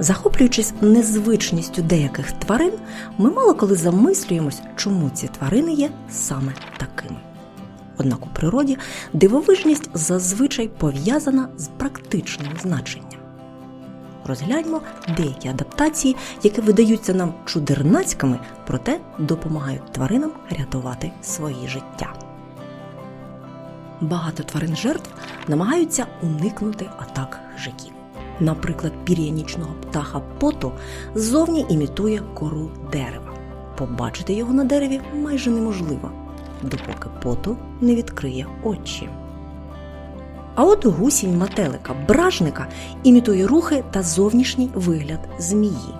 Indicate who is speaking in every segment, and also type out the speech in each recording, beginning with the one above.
Speaker 1: Захоплюючись незвичністю деяких тварин, ми мало коли замислюємось, чому ці тварини є саме такими. Однак у природі дивовижність зазвичай пов'язана з практичним значенням. Розгляньмо деякі адаптації, які видаються нам чудернацькими, проте допомагають тваринам рятувати свої життя. Багато тварин жертв намагаються уникнути атак хижаків. Наприклад, пір'я нічного птаха поту ззовні імітує кору дерева. Побачити його на дереві майже неможливо, допоки поту не відкриє очі. А от гусінь метелика бражника імітує рухи та зовнішній вигляд змії.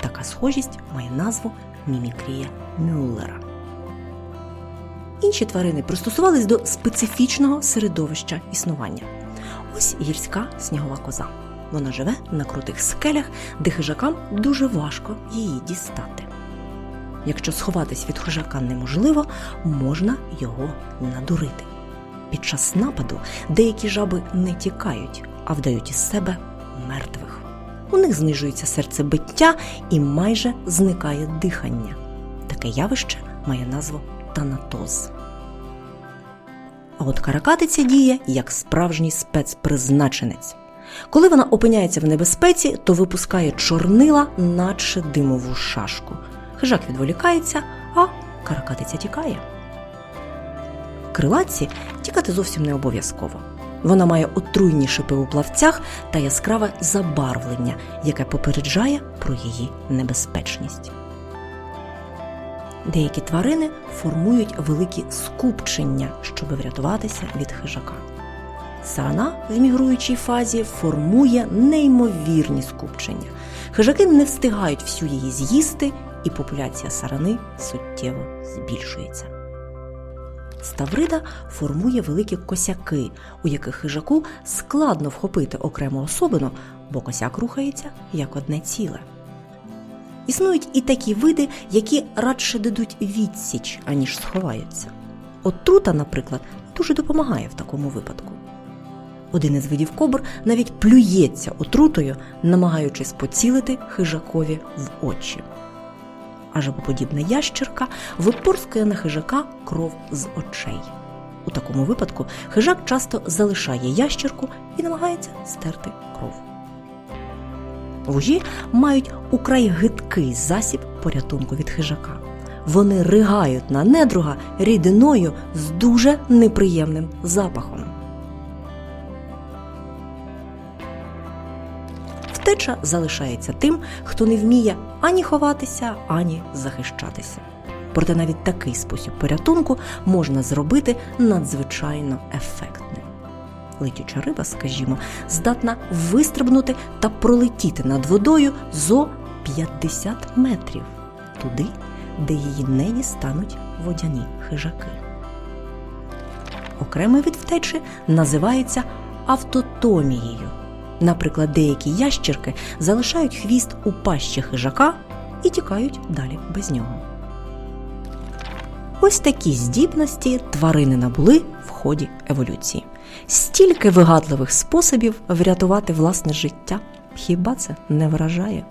Speaker 1: Така схожість має назву мімікрія Мюллера. Інші тварини пристосувались до специфічного середовища існування. Ось гірська снігова коза. Вона живе на крутих скелях, де хижакам дуже важко її дістати. Якщо сховатись від хижака неможливо, можна його надурити. Під час нападу деякі жаби не тікають, а вдають із себе мертвих. У них знижується серцебиття і майже зникає дихання. Таке явище має назву танатоз. А от каракатиця діє як справжній спецпризначенець. Коли вона опиняється в небезпеці, то випускає чорнила, наче димову шашку. Хижак відволікається, а каракатиця тікає. Крилатці тікати зовсім не обов'язково. Вона має отруйні шипи у плавцях та яскраве забарвлення, яке попереджає про її небезпечність. Деякі тварини формують великі скупчення, щоб врятуватися від хижака. Сарана в мігруючій фазі формує неймовірні скупчення. Хижаки не встигають всю її з'їсти, і популяція сарани суттєво збільшується. Ставрида формує великі косяки, у яких хижаку складно вхопити окрему особину, бо косяк рухається як одне ціле. Існують і такі види, які радше дадуть відсіч, аніж сховаються. Отрута, наприклад, дуже допомагає в такому випадку. Один із видів кобр навіть плюється отрутою, намагаючись поцілити хижакові в очі. А жабоподібна ящерка випорскує на хижака кров з очей. У такому випадку хижак часто залишає ящерку і намагається стерти кров. Вужі мають украй гидкий засіб порятунку від хижака. Вони ригають на недруга рідиною з дуже неприємним запахом. Втеча залишається тим, хто не вміє ані ховатися, ані захищатися. Проте навіть такий спосіб порятунку можна зробити надзвичайно ефектним. Летюча риба, скажімо, здатна вистрибнути та пролетіти над водою зо 50 метрів туди, де її не дістануть водяні хижаки. Окремий від втечі називається автотомією. Наприклад, деякі ящерки залишають хвіст у пащі хижака і тікають далі без нього. Ось такі здібності тварини набули в ході еволюції. Стільки вигадливих способів врятувати власне життя. Хіба це не вражає?